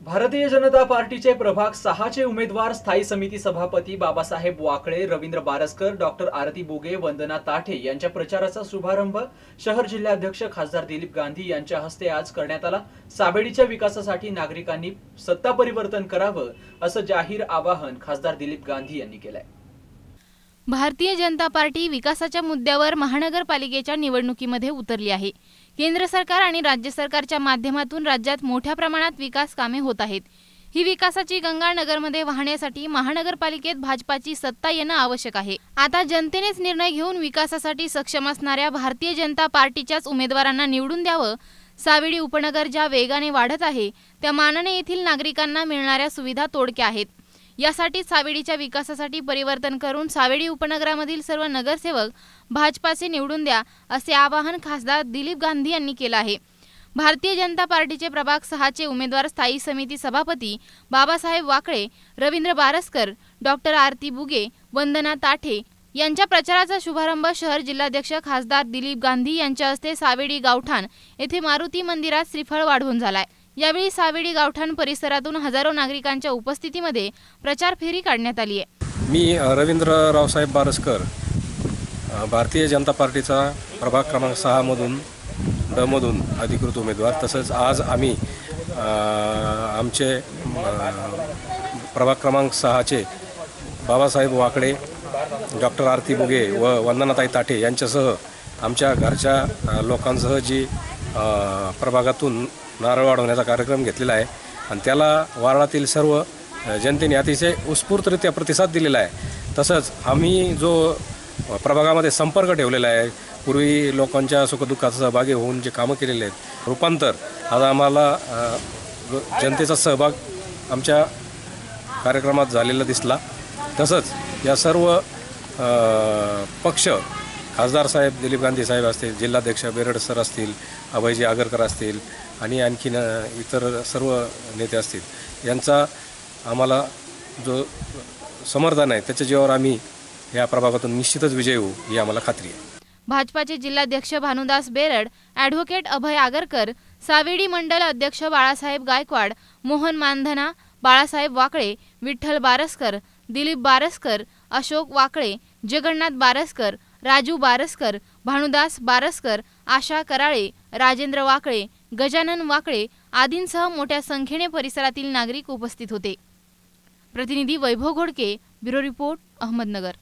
भारतीय जनता पार्टीचे प्रभाग सहाचे उमेदवार स्थायी समिती सभापती बाबासाहेब वाकळे रवींद्र बारसकर डॉक्टर आरती बोगे वंदना ताठे यांच्या प्रचाराचा शुभारंभ शहर जिल्हाध्यक्ष खासदार दिलीप गांधी यांच्या हस्ते आज करण्यात आला. साबेडीच्या विकासासाठी नागरिकांनी सत्ता परिवर्तन करावं असं जाहीर आवाहन खासदार दिलीप गांधी यांनी केलंय. भारतीय जनता पार्टी विकासाच्या मुद्द्यावर महानगरपालिकेच्या निवडणुकीमध्ये उतरली आहे. केंद्र सरकार आणि राज्य सरकारच्या माध्यमातून राज्यात मोठ्या प्रमाणात विकास कामे होत आहेत. ही विकासाची गंगा नगरमध्ये वाहण्यासाठी महानगरपालिकेत भाजपाची सत्ता येणं आवश्यक आहे. आता जनतेनेच निर्णय घेऊन विकासासाठी सक्षम असणाऱ्या भारतीय जनता पार्टीच्याच उमेदवारांना निवडून द्यावं. सावेडी उपनगर ज्या वेगाने वाढत आहे त्या मानाने येथील नागरिकांना मिळणाऱ्या सुविधा तोडक्या आहेत. यासाठी सावेडीच्या विकासासाठी परिवर्तन करून सावेडी उपनगरामधील सर्व नगरसेवक भाजपाचे निवडून द्या असे आवाहन खासदार दिलीप गांधी यांनी केलं आहे. भारतीय जनता पार्टीचे प्रभाग सहाचे उमेदवार स्थायी समिती सभापती बाबासाहेब वाकळे रवींद्र बारसकर डॉक्टर आरती बुगे वंदना ताठे यांच्या प्रचाराचा शुभारंभ शहर जिल्हाध्यक्ष खासदार दिलीप गांधी यांच्या हस्ते सावेडी गावठाण येथे मारुती मंदिरात श्रीफळ वाढवून झालाय. यावेळी सावेडी गावठाण परिसरातून हजारो नागरिकांच्या उपस्थितीमध्ये प्रचार फेरी काढण्यात आली आहे. मी रवींद्र रावसाहेब बारसकर भारतीय जनता पार्टीचा प्रभाग क्रमांक सहामधून डमधून अधिकृत उमेदवार तसंच आज आम्ही आमचे प्रभाग क्रमांक सहाचे बाबासाहेब वाकडे डॉक्टर आरती बुगे व वंदनाताई ताठे यांच्यासह आमच्या घरच्या लोकांसह जी प्रभागातून नारळ वाढवण्याचा कार्यक्रम घेतलेला आहे. आणि त्याला वारळातील सर्व जनतेने अतिशय उत्स्फूर्तरित्या प्रतिसाद दिलेला आहे. तसंच आम्ही जो प्रभागामध्ये संपर्क ठेवलेला आहे पूर्वी लोकांच्या सुखदुःखात सहभागी होऊन जे कामं केलेले आहेत रूपांतर आज आम्हाला जनतेचा सहभाग आमच्या कार्यक्रमात झालेला दिसला. तसंच या सर्व पक्ष खासदार साहेब दिलीप गांधी साहेब असतील जिल्हाध्यक्ष बेरड सर असतील अभयजी आगरकर असतील आणि आणखीन इतर सर्व नेते असतील. यांचा आम्हाला जो समर्थन आहे त्याच्या जीवावर आम्ही या प्रभागातून निश्चितच विजय होऊ ही आम्हाला खात्री आहे. भाजपाचे जिल्हाध्यक्ष भानुदास बेरड ॲडव्होकेट अभय आगरकर सावेडी मंडल अध्यक्ष बाळासाहेब गायकवाड मोहन मानधना बाळासाहेब वाकळे विठ्ठल बारसकर दिलीप बारसकर अशोक वाकळे जगन्नाथ बारसकर राजू बारसकर भानुदास बारसकर आशा कराळे राजेंद्र वाकळे गजानन वाकळे आदींसह मोठ्या संख्येने परिसरातील नागरिक उपस्थित होते. प्रतिनिधी वैभव घोडके ब्युरो रिपोर्ट अहमदनगर.